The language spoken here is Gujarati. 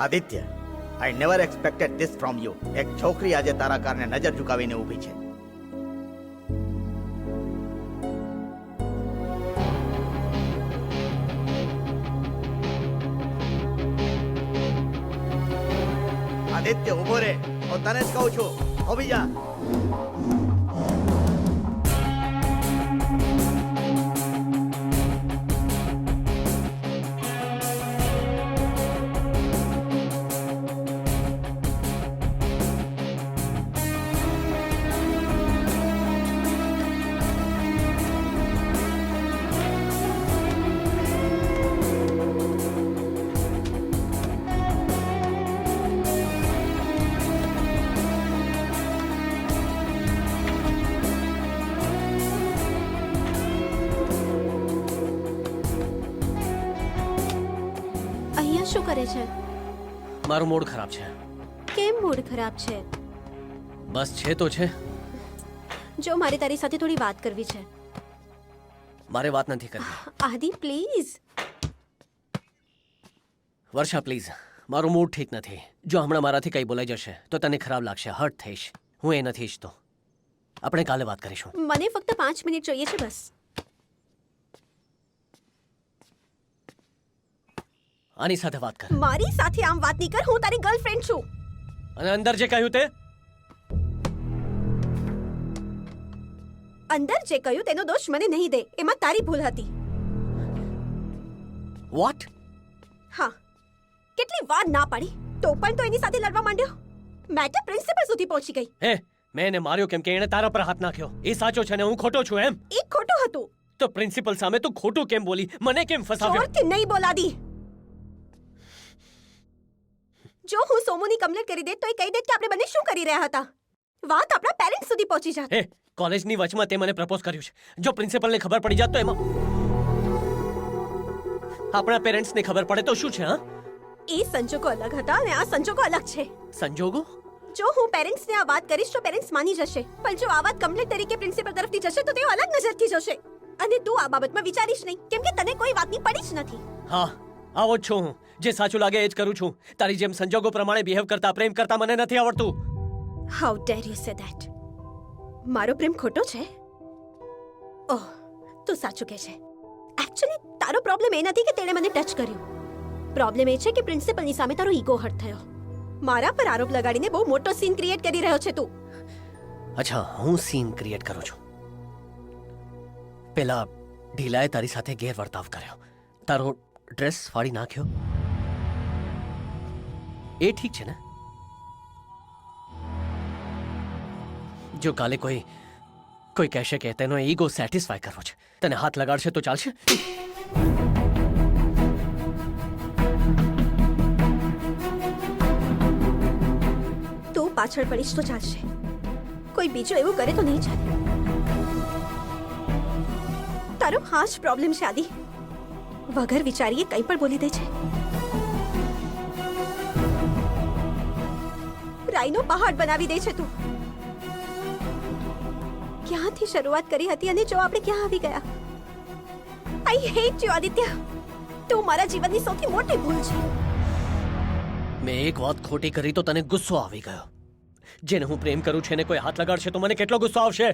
Aditya I never expected this from you એક છોકરી આજે તારા કારણે નજર ઝુકાવીને ઊભી છે. આદિત્ય, ઊભો રે. હું તને જ કહું છું. જા. શું કરે છે? મારું મૂડ ખરાબ છે. કેમ મૂડ ખરાબ છે? બસ છે તો છે. જો મારે તારી સાથે થોડી વાત કરવી છે. મારે વાત નથી કરવી. આદિ પ્લીઝ વર્ષા પ્લીઝ મારું મૂડ ઠીક નથી. જો હમણાં મારાથી કંઈ બોલાઈ જશે તો તને ખરાબ લાગશે. હર્ટ થઈશ. હું એ નથી ઈચ્છતો. આપણે કાલે વાત કરીશું. મને ફક્ત પાંચ મિનિટ જોઈએ છે બસ. આની સાથે વાત કર. મારી સાથે આમ વાત નહીં કર હું તારી ગર્લફ્રેન્ડ છું. અને અંદર જે કહ્યું તે? અંદર જે કહ્યું તેનો દોષ મને નહીં દે એમાં તારી ભૂલ હતી. વોટ હા. કેટલી વાર ના પાડી તો પણ તો એની સાથે લડવા માંડ્યો. મેટર પ્રિન્સિપલ સુધી પહોંચી ગઈ. હે મેં એને માર્યો કેમ કે એણે તારા પર હાથ નાખ્યો. એ સાચો છે ને હું ખોટો છું એમ? એ ખોટું હતું. તો પ્રિન્સિપલ સામે તું ખોટું કેમ બોલી? મને કેમ ફસાવ્યો? નહીં બોલાદી જો હું સોમુની કમ્પ્લેટ કરી દે તો એ કહી દે કે આપણે બંને શું કરી રહ્યા હતા? વાત આપણા પેરેન્ટ્સ સુધી પહોંચી જાત કોલેજની વચમાં તે મને પ્રપોઝ કર્યું છે. જો પ્રિન્સિપલને ખબર પડી જાત તો એમાં આપણા પેરેન્ટ્સને ખબર પડે તો શું છે હા? એ સંજોગો અલગ હતા અને આ સંજોગો અલગ છે. સંજોગો? જો હું પેરેન્ટ્સને આ વાત કરીશ તો પેરેન્ટ્સ માની જશે. પણ જો આ વાત કમ્પ્લેટ તરીકે પ્રિન્સિપલ તરફથી જશે તો તેઓ અલગ નજરથી જશે. અને તું આ બાબતમાં વિચારીશ નહીં કેમ કે તને કોઈ વાતની પડી જ નથી. હા આવો જ છું હું. જે સાચું લાગે એ જ કરું છું. તારી જેમ સંજોગો પ્રમાણે બિહેવ કરતા પ્રેમ કરતા મને નથી આવડતું. How dare you say that મારો પ્રેમ ખોટો છે? ઓહ તું સાચું કહે છે. એકચ્યુઅલી તારો પ્રોબ્લેમ એ નથી કે તેણે મને ટચ કર્યું. પ્રોબ્લેમ એ છે કે પ્રિન્સિપલની સામે તારો ઈગો હર્ટ થયો. મારા પર આરોપ લગાડીને બહુ મોટો સીન ક્રિએટ કરી રહ્યો છે તું. અચ્છા હું સીન ક્રિએટ કરું છું. પેલા ઢીલાએ તારી સાથે ગેરવર્તાવ કર્યો. તારો ડ્રેસ ફાડી નાખ્યો. એ ઠીક છે ને? જો કાલે કોઈ કોઈ કહેશે કે તેનો ઈગો સેટિસ્ફાય કરવો છે, તને હાથ લગાડશે તો ચાલશે? તું પાછળ પડીશ તો ચાલશે. કોઈ બીજું એવું કરે તો નહીં ચાલે. તારો હા પ્રોબ્લેમ છે, આદિ. વગર વિચારીએ કંઈ પણ બોલી દે છે. રાઈનો પહાડ બનાવી દે છે તું. ક્યાંથી શરૂઆત કરી હતી અને જો આપણે ક્યાં આવી ગયા? I hate you Aditya. તું મારા જીવનની સૌથી મોટી ભૂલ છે. મેં એક વાત ખોટી કરી તો તને ગુસ્સો આવી ગયો. જેને હું પ્રેમ કરું છું, એને કોઈ હાથ લગાડશે તો મને કેટલો ગુસ્સો આવશે?